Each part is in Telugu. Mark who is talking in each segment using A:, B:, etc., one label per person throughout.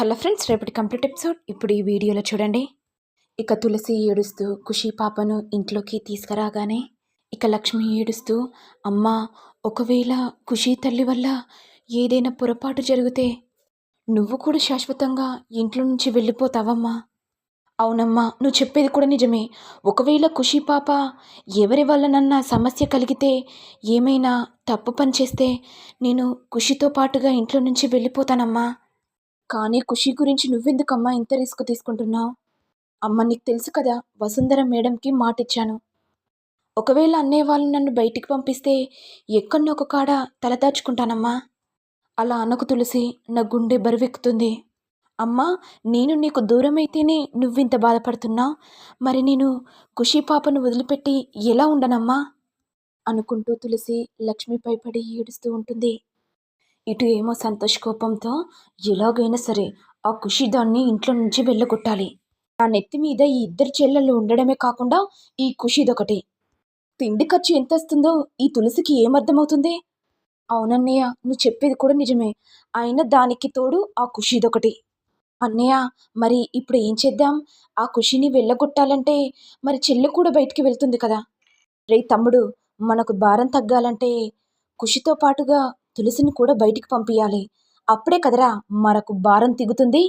A: హలో ఫ్రెండ్స్ రేపటి కంప్లీట్ ఎపిసోడ్. ఇప్పుడు ఈ వీడియోలో చూడండి. ఇక తులసి ఏడుస్తూ ఖుషి పాపను ఇంట్లోకి తీసుకురాగానే ఇక లక్ష్మి ఏడుస్తూ అమ్మ ఒకవేళ ఖుషి తల్లి వల్ల ఏదైనా పొరపాటు జరిగితే నువ్వు కూడా శాశ్వతంగా ఇంట్లో నుంచి వెళ్ళిపోతావమ్మా. అవునమ్మా నువ్వు చెప్పేది కూడా నిజమే. ఒకవేళ ఖుషి పాప ఎవరి వల్లనన్నా సమస్య కలిగితే ఏమైనా తప్పు పని చేస్తే నేను ఖుషితో పాటుగా ఇంట్లో నుంచి వెళ్ళిపోతానమ్మా. కానీ ఖుషి గురించి నువ్వెందుకమ్మా ఇంత రిస్క్ తీసుకుంటున్నావు? అమ్మ నీకు తెలుసు కదా వసుంధర మేడంకి మాటిచ్చాను. ఒకవేళ అన్నయ్య వాళ్ళు నన్ను బయటికి పంపిస్తే ఎక్కడో ఒక కాడ తలదాచుకుంటానమ్మా అలా అనకు తులసి నా గుండె బరువెక్కుతుంది. అమ్మా నేను నీకు దూరమైతేనే నువ్వింత బాధపడుతున్నావు? మరి నేను ఖుషి పాపను వదిలిపెట్టి ఎలా ఉండనమ్మా? అనుకుంటూ తులసి లక్ష్మిపై పడి ఏడుస్తూ ఉంటుంది. ఇటు ఏమో సంతోష్ కోపంతో ఎలాగైనా సరే ఆ ఖుషి దాన్ని ఇంట్లో నుంచి వెళ్ళగొట్టాలి. నా నెత్తి మీద ఈ ఇద్దరు చెల్లెళ్ళు ఉండడమే కాకుండా ఈ ఖుషిదొకటి తిండి ఖర్చు ఎంత వస్తుందో ఈ తులసికి ఏమర్థమవుతుంది? అవునన్నయ్య నువ్వు చెప్పేది కూడా నిజమే. అయినా దానికి తోడు ఆ ఖుషిదొకటి అన్నయ్య మరి ఇప్పుడు ఏం చేద్దాం? ఆ ఖుషిని వెళ్ళగొట్టాలంటే మరి చెల్లె కూడా బయటికి వెళ్తుంది కదా. రే తమ్ముడు మనకు భారం తగ్గాలంటే ఖుషితో పాటుగా తులసిని కూడా బయటికి పంపించాలి అప్పుడే కదరా మనకు భారం తిగుతుంది.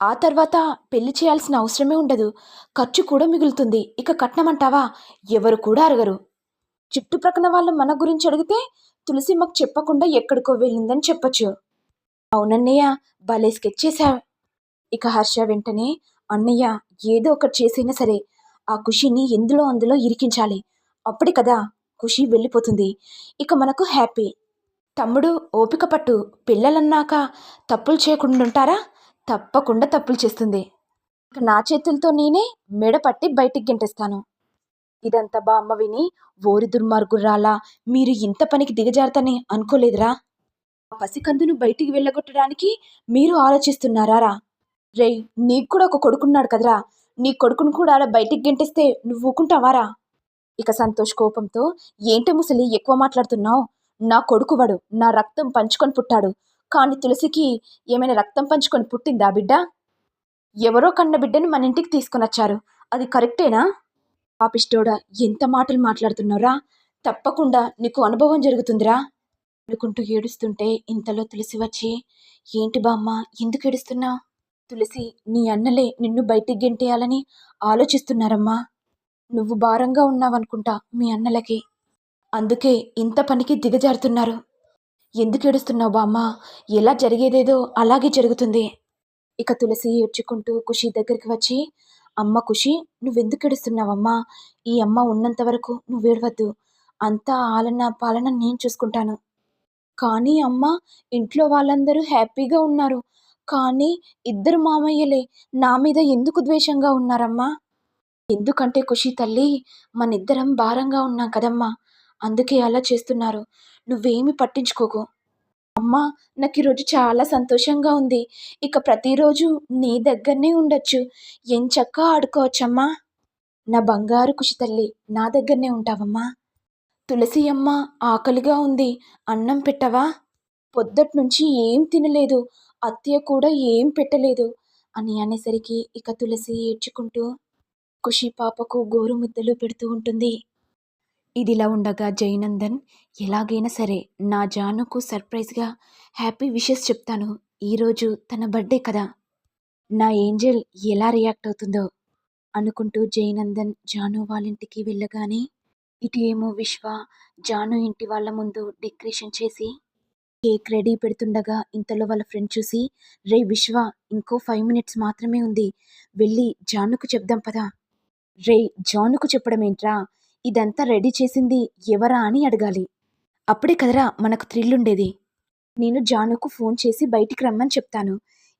A: ఆ తర్వాత పెళ్ళి చేయాల్సిన అవసరమే ఉండదు. ఖర్చు కూడా మిగులుతుంది. ఇక కట్నమంటావా? ఎవరు కూడా అరగరు. చుట్టుప్రక్కన వాళ్ళు మన గురించి అడిగితే తులసి మాకు చెప్పకుండా ఎక్కడికో వెళ్ళిందని చెప్పొచ్చు. అవునన్నయ్య భలే స్కెచ్ చేశావు. ఇక హర్ష వెంటనే అన్నయ్య ఏదో ఒకటి చేసైనా సరే ఆ ఖుషిని ఎందులో అందులో ఇరికించాలి. అప్పుడే కదా ఖుషి వెళ్ళిపోతుంది. ఇక మనకు హ్యాపీ. తమ్ముడు ఓపిక పట్టు పిల్లలన్నాక తప్పులు చేయకుండా ఉంటారా తప్పకుండా తప్పులు చేస్తుంది. ఇక నా చేతులతో నేనే మెడ పట్టి బయటికి గెంటేస్తాను. ఇదంతా బా అమ్మ విని ఓరి దుర్మార్గురాలా మీరు ఇంత పనికి దిగజారతని అనుకోలేదురా? ఆ పసికందును బయటికి వెళ్ళగొట్టడానికి మీరు ఆలోచిస్తున్నారా రేయ్ నీకు కూడా ఒక కొడుకున్నాడు కదరా? నీ కొడుకును కూడా అలా బయటికి గెంటేస్తే నువ్వు ఊకుంటావారా ఇక సంతోష్ కోపంతో ఏంటి ముసలి ఎక్కువ మాట్లాడుతున్నావు? నా కొడుకు వాడు నా రక్తం పంచుకొని పుట్టాడు. కానీ తులసికి ఏమైనా రక్తం పంచుకొని పుట్టిందా బిడ్డ? ఎవరో కన్న బిడ్డని మన ఇంటికి తీసుకొని వచ్చారు అది కరెక్టేనా? పాపిష్టోడ ఎంత మాటలు మాట్లాడుతున్నారా తప్పకుండా నీకు అనుభవం జరుగుతుందిరా. అనుకుంటూ ఏడుస్తుంటే ఇంతలో తులసి వచ్చి ఏంటి బామ్మ ఎందుకు ఏడుస్తున్నావు? తులసి నీ అన్నలే నిన్ను బయటికి గెంటేయాలని ఆలోచిస్తున్నారమ్మా. నువ్వు భారంగా ఉన్నావనుకుంటా మీ అన్నలకి. అందుకే ఇంత పనికి దిగజారుతున్నారు. ఎందుకు ఏడుస్తున్నావు బామ్మ? ఎలా జరిగేదేదో అలాగే జరుగుతుంది. ఇక తులసి ఏడ్చుకుంటూ ఖుషి దగ్గరికి వచ్చి అమ్మ ఖుషి నువ్వెందుకు ఏడుస్తున్నావమ్మా? ఈ అమ్మ ఉన్నంత వరకు నువ్వు ఏడవద్దు. అంతా ఆలన పాలన నేను చూసుకుంటాను. కానీ అమ్మ ఇంట్లో వాళ్ళందరూ హ్యాపీగా ఉన్నారు. కానీ ఇద్దరు మామయ్యలే నా మీద ఎందుకు ద్వేషంగా ఉన్నారమ్మా? ఎందుకంటే ఖుషి తల్లి మనిద్దరం భారంగా ఉన్నాం కదమ్మా. అందుకే అలా చేస్తున్నారు. నువ్వేమి పట్టించుకోకు. అమ్మా నాకు ఈరోజు చాలా సంతోషంగా ఉంది. ఇక ప్రతిరోజు నీ దగ్గరనే ఉండొచ్చు. ఎంచక్క ఆడుకోవచ్చమ్మా. నా బంగారు కుషి తల్లి నా దగ్గరనే ఉంటావమ్మా. తులసి అమ్మ ఆకలిగా ఉంది. అన్నం పెట్టవా? పొద్దటి నుంచి ఏం తినలేదు. అత్తయ్య కూడా ఏం పెట్టలేదు. అని అనేసరికి ఇక తులసి ఏడ్చుకుంటూ ఖుషి పాపకు గోరుముద్దలు పెడుతూ ఉంటుంది. ఇదిలా ఉండగా జయనందన్ ఎలాగైనా సరే నా జానుకు సర్ప్రైజ్గా హ్యాపీ విషెస్ చెప్తాను. ఈరోజు తన బర్త్డే కదా. నా ఏంజల్ ఎలా రియాక్ట్ అవుతుందో అనుకుంటూ జయనందన్ జాను వాళ్ళింటికి వెళ్ళగానే ఇటు ఏమో విశ్వ జాను ఇంటి వాళ్ళ ముందు డెకరేషన్ చేసి కేక్ రెడీ పెడుతుండగా ఇంతలో వాళ్ళ ఫ్రెండ్ చూసి రే విశ్వ ఇంకో ఫైవ్ మినిట్స్ మాత్రమే ఉంది. వెళ్ళి జానుకు చెప్దాం పదా. రే జానుకు చెప్పడం ఏంట్రా ఇదంతా రెడీ చేసింది ఎవరా అని అడగాలి. అప్పుడే కదరా మనకు థ్రిల్ ఉండేది నేను జానుకు ఫోన్ చేసి బయటికి రమ్మని చెప్తాను.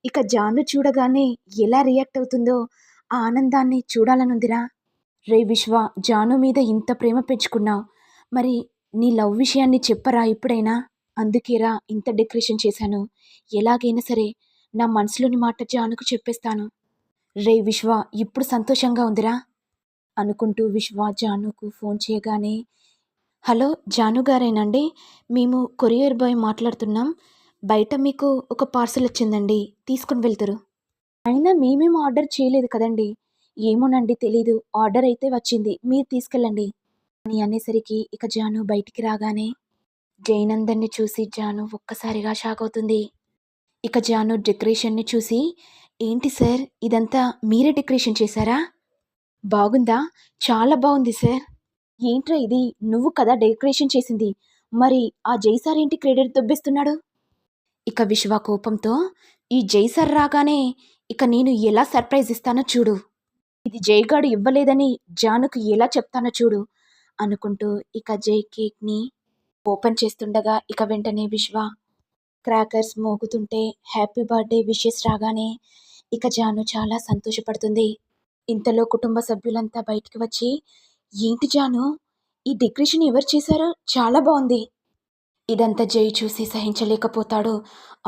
A: ఇక జాను చూడగానే ఎలా రియాక్ట్ అవుతుందో ఆ ఆనందాన్ని చూడాలనుందిరా. రే విశ్వ జాను మీద ఇంత ప్రేమ పెంచుకున్నావు. మరి నీ లవ్ విషయాన్ని చెప్పరా ఇప్పుడైనా? అందుకేరా ఇంత డెకరేషన్ చేశాను. ఎలాగైనా సరే నా మనసులోని మాట జానుకు చెప్పేస్తాను. రే విశ్వ ఇప్పుడు సంతోషంగా ఉందిరా. అనుకుంటూ విశ్వ జానుకు ఫోన్ చేయగానే హలో జాను గారేనండి. మేము కొరియర్ బాయ్ మాట్లాడుతున్నాం. బయట మీకు ఒక పార్సల్ వచ్చిందండి. తీసుకుని వెళ్తారు. అయినా మేమేం ఆర్డర్ చేయలేదు కదండి. ఏమోనండి తెలీదు. ఆర్డర్ అయితే వచ్చింది. మీరు తీసుకెళ్ళండి. అని అనేసరికి ఇక జాను బయటికి రాగానే జైనందన్ని చూసి జాను ఒక్కసారిగా షాక్ అవుతుంది. ఇక జాను డెకరేషన్ని చూసి ఏంటి సార్? ఇదంతా మీరే డెకరేషన్ చేశారా? బాగుందా? చాలా బాగుంది సార్. ఏంట్రా ఇది? నువ్వు కదా డెకరేషన్ చేసింది. మరి ఆ జైసార్ ఏంటి క్రెడిట్ దొబ్బిస్తున్నాడు? ఇక విశ్వ కోపంతో ఈ జైసార్ రాగానే ఇక నేను ఎలా సర్ప్రైజ్ ఇస్తానో చూడు. ఇది జైగాడు ఇవ్వలేదని జానుకు ఎలా చెప్తానో చూడు అనుకుంటూ ఇక జై కేక్ని ఓపెన్ చేస్తుండగా ఇక వెంటనే విశ్వ క్రాకర్స్ మోగుతుంటే హ్యాపీ బర్త్డే విషెస్ రాగానే ఇక జాను చాలా సంతోషపడుతుంది. ఇంతలో కుటుంబ సభ్యులంతా బయటికి వచ్చి ఏంటి జాను? ఈ డెకరేషన్ ఎవరు చేశారో చాలా బాగుంది ఇదంతా జై చూసి సహించలేకపోతాడు.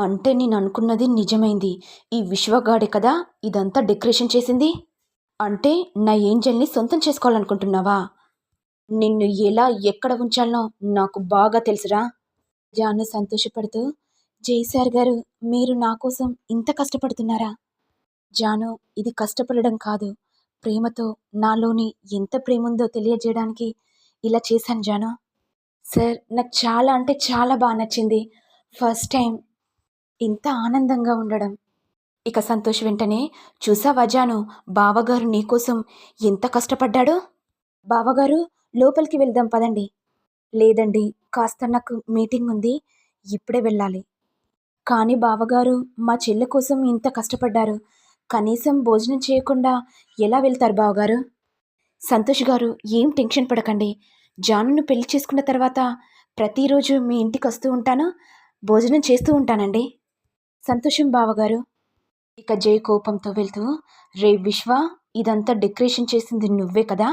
A: అంటే నేను అనుకున్నది నిజమైంది. ఈ విశ్వగాడే కదా ఇదంతా డెకరేషన్ చేసింది? అంటే నా ఏంజల్ని సొంతం చేసుకోవాలనుకుంటున్నావా? నిన్ను ఎలా ఎక్కడ ఉంచాలనో నాకు బాగా తెలుసురా. జాను సంతోషపడుతూ జైసార్ గారు మీరు నా కోసం ఇంత కష్టపడుతున్నారా? జాను ఇది కష్టపడడం కాదు. ప్రేమతో నాలోని ఎంత ప్రేమ ఉందో తెలియజేయడానికి ఇలా చేశాను జాను. సార్ నాకు చాలా అంటే చాలా బాగా నచ్చింది. ఫస్ట్ టైం ఇంత ఆనందంగా ఉండడం. ఇక సంతోష్ వెంటనే చూసావా జాను బావగారు నీకోసం ఎంత కష్టపడ్డాడో? బావగారు లోపలికి వెళ్దాం పదండి. లేదండి కాస్త నాకు మీటింగ్ ఉంది ఇప్పుడే వెళ్ళాలి. కానీ బావగారు మా చెల్లె కోసం ఇంత కష్టపడ్డారు. కనీసం భోజనం చేయకుండా ఎలా వెళ్తారు బావగారు? సంతోష్ గారు ఏం టెన్షన్ పడకండి. జానును పెళ్ళి చేసుకున్న తర్వాత ప్రతిరోజు మీ ఇంటికి వస్తూ ఉంటాను? భోజనం చేస్తూ ఉంటానండి. సంతోషం బావగారు. ఇక జయ కోపంతో వెళ్తూ రే విశ్వ ఇదంతా డెకరేషన్ చేసింది నువ్వే కదా?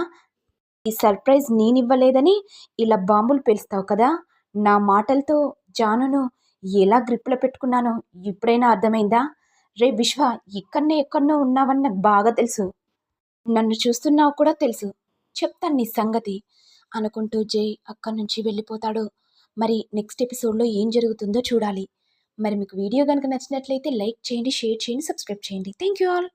A: ఈ సర్ప్రైజ్ నేనివ్వలేదని ఇలా బాంబులు పేలుస్తావు కదా? నా మాటలతో జానును ఎలా గ్రిప్లో పెట్టుకున్నానో ఇప్పుడైనా అర్థమైందా? రే విశ్వ ఇక్కడనే ఎక్కడనో ఉన్నావని నాకు బాగా తెలుసు. నన్ను చూస్తున్నావు కూడా తెలుసు. చెప్తాను నీ సంగతి అనుకుంటూ జై అక్కడి నుంచి వెళ్ళిపోతాడు. మరి నెక్స్ట్ ఎపిసోడ్లో ఏం జరుగుతుందో చూడాలి. మరి మీకు వీడియో కనుక నచ్చినట్లయితే లైక్ చేయండి షేర్ చేయండి సబ్స్క్రైబ్ చేయండి. Thank you all.